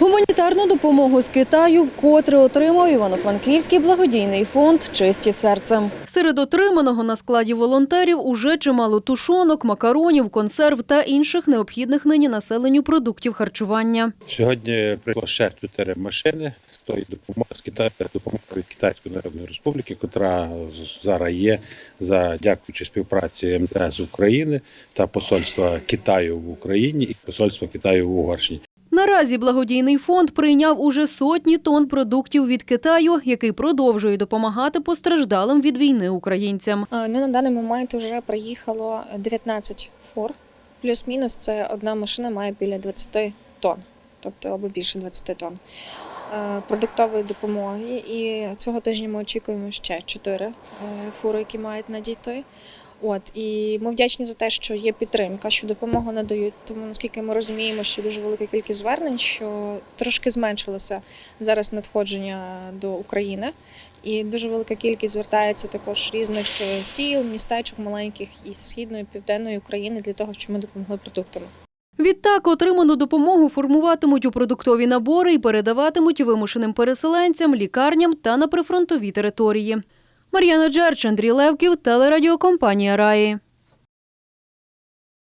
Гуманітарну допомогу з Китаю вкотре отримав Івано-Франківський благодійний фонд Чисті серцем. Серед отриманого на складі волонтерів уже чимало тушонок, макаронів, консерв та інших необхідних нині населенню продуктів харчування. Сьогодні прийшло ще чотири машини з тої допомоги з Китаю допомоги від Китайської Народної Республіки, котра зараз є за дякуючи співпраці МТС України та посольства Китаю в Україні і посольства Китаю в Угорщині. Наразі благодійний фонд прийняв уже сотні тонн продуктів від Китаю, який продовжує допомагати постраждалим від війни українцям. Ну, на даний момент вже приїхало 19 фур. Плюс-мінус це одна машина має біля 20 тонн, тобто або більше 20 тонн е, продуктової допомоги. І цього тижня ми очікуємо ще 4 фури, які мають надійти. От і ми вдячні за те, що є підтримка, що допомогу надають. Тому наскільки ми розуміємо, що дуже велика кількість звернень, що трошки зменшилося зараз надходження до України. І дуже велика кількість звертається також різних е, сіл, містечок маленьких із східної південної України для того, щоб ми допомогли продуктами. Відтак отриману допомогу формуватимуть у продуктові набори і передаватимуть вимушеним переселенцям, лікарням та на прифронтові території. Мар'яна Джерч, Андрій Левків, телерадіокомпанія Раї.